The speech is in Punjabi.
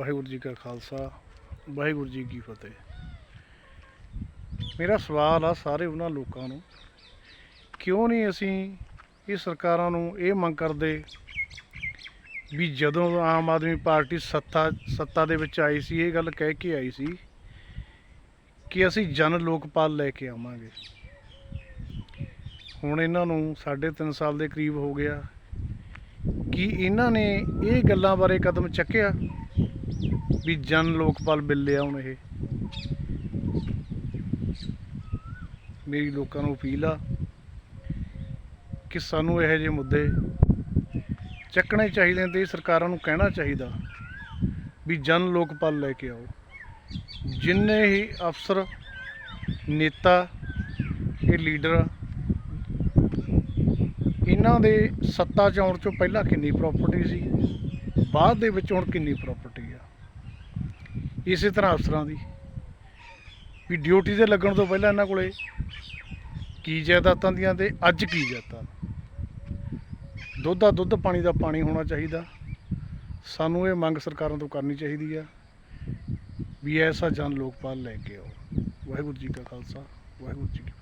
ਵਾਹਿਗੁਰੂ ਜੀ ਕਾ ਖਾਲਸਾ, ਵਾਹਿਗੁਰੂ ਜੀ ਕੀ ਫਤਿਹ। ਮੇਰਾ ਸਵਾਲ ਆ ਸਾਰੇ ਉਹਨਾਂ ਲੋਕਾਂ ਨੂੰ, ਕਿਉਂ ਨਹੀਂ ਅਸੀਂ ਇਹ ਸਰਕਾਰਾਂ ਨੂੰ ਇਹ ਮੰਗ ਕਰਦੇ ਵੀ ਜਦੋਂ ਆਮ ਆਦਮੀ ਪਾਰਟੀ ਸੱਤਾ ਸੱਤਾ ਦੇ ਵਿੱਚ ਆਈ ਸੀ, ਇਹ ਗੱਲ ਕਹਿ ਕੇ ਆਈ ਸੀ ਕਿ ਅਸੀਂ ਜਨ ਲੋਕਪਾਲ ਲੈ ਕੇ ਆਵਾਂਗੇ। ਹੁਣ ਇਹਨਾਂ ਨੂੰ 3.5 ਸਾਲ ਦੇ ਕਰੀਬ ਹੋ ਗਿਆ। ਕਿ ਇਹਨਾਂ ਨੇ ਇਹ ਗੱਲਾਂ ਬਾਰੇ ਕਦਮ ਚੱਕਿਆ? ਵੀ ਜਨ ਲੋਕਪਾਲ ਬਿੱਲ ਆ ਹੁਣ ਇਹ। ਮੇਰੀ ਲੋਕਾਂ ਨੂੰ ਅਪੀਲ ਆ ਕਿ ਸਾਨੂੰ ਇਹੋ ਜਿਹੇ ਮੁੱਦੇ ਚੱਕਣੇ ਚਾਹੀਦੇ ਨੇ ਤੇ ਸਰਕਾਰਾਂ ਨੂੰ ਕਹਿਣਾ ਚਾਹੀਦਾ ਵੀ ਜਨ ਲੋਕਪਾਲ ਲੈ ਕੇ ਆਓ। ਜਿੰਨੇ ਹੀ ਅਫਸਰ, ਨੇਤਾ, ਇਹ ਲੀਡਰ ਇਹਨਾਂ ਦੇ ਸੱਤਾ ਚ ਆਉਣ ਤੋਂ ਪਹਿਲਾਂ ਕਿੰਨੀ ਪ੍ਰਾਪਰਟੀ ਸੀ, ਬਾਅਦ ਦੇ ਵਿੱਚ ਹੁਣ ਕਿੰਨੀ ਪ੍ਰਾਪਰਟੀ ਆ। ਇਸੇ ਤਰ੍ਹਾਂ ਅਫਸਰਾਂ ਦੀ। ਵੀ ਡਿਊਟੀ ਤੇ ਲੱਗਣ ਤੋਂ ਪਹਿਲਾਂ ਇਹਨਾਂ ਕੋਲੇ ਕੀ ਜਾਇਦਾਦਾਂ ਦੀਆਂ ਤੇ ਅੱਜ ਕੀ ਜਾਇਦਾਦਾਂ? ਦੁੱਧ ਦਾ ਦੁੱਧ, ਪਾਣੀ ਦਾ ਪਾਣੀ ਹੋਣਾ ਚਾਹੀਦਾ। ਸਾਨੂੰ ਇਹ ਮੰਗ ਸਰਕਾਰਾਂ ਤੋਂ ਕਰਨੀ ਚਾਹੀਦੀ ਆ ਵੀ ਐਸਾ ਜਨ ਲੋਕਪਾਲ ਲੈ ਕੇ ਆਓ। ਵਾਹਿਗੁਰੂ ਜੀ ਕਾ ਖਾਲਸਾ, ਵਾਹਿਗੁਰੂ ਜੀ ਕੀ